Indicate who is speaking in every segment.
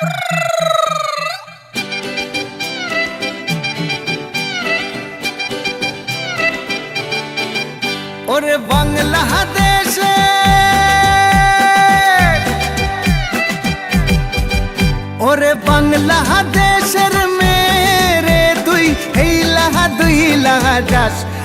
Speaker 1: ওরে বাংলাদেশে। ওরে বাংলাদেশের মেরে তুই এই লাহা দুই লাহা যাস।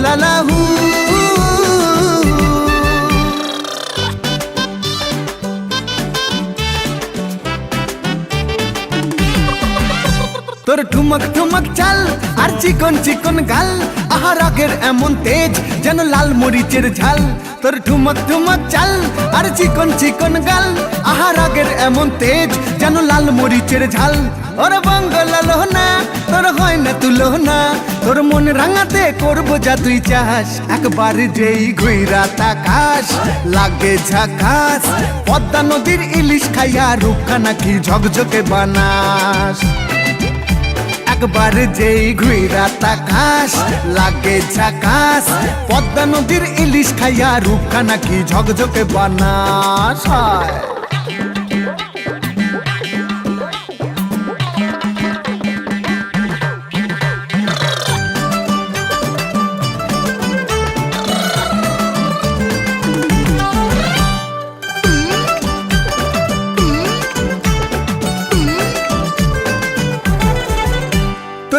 Speaker 1: ওলালা হু তোর ঠুমক ঠুমক চাল আর চিকন চিকন গাল আহার আগের এমন তেজ যেন লাল মরিচের ঝাল। তোর ঠুমক ঠুমক চাল আর চিকন চিকন গাল আহার আগের এমন তেজ যেন লাল মরিচের ঝাল। ওর বঙ্গ লাল না তোর হয় না তুলো না তোর মন রাঙাতে করব যা তুই চাস একবার যেই ঘুইরা তাকাস, লাগে ঝাকাস, পদ্মা নদীর ইলিশ খাইয়া রূপখানা নাকি ঝকঝকে বানাস। একবার যেই ঘুইরা তাকাস, লাগে ঝাকাস, পদ্মা নদীর ইলিশ খাইয়া রূপখানা নাকি ঝকঝকে বানাস।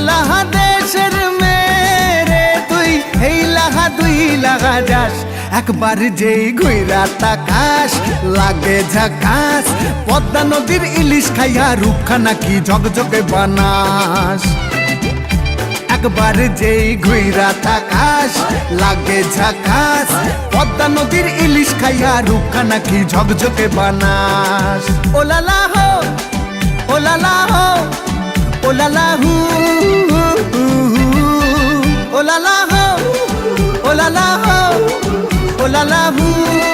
Speaker 1: বাংলা দেশের মেরে তুই, এই লাহা দুই লাগা যাস। একবার যেই ঘুইরা তাকাস, লাগে ঝাকাস, পদ্মা নদীর ইলিশ খাইয়া রূপখানা নাকি ঝকঝকে বানাস। একবার যেই ঘুইরা তাকাস, লাগে ঝাকাস, পদ্মা নদীর ইলিশ খাইয়া রূপখানা নাকি ঝকঝকে বানাস। ওলালা হো ওলালা হো, ওলালা হু। ওলালা হো ওলালা হো ওলালা হু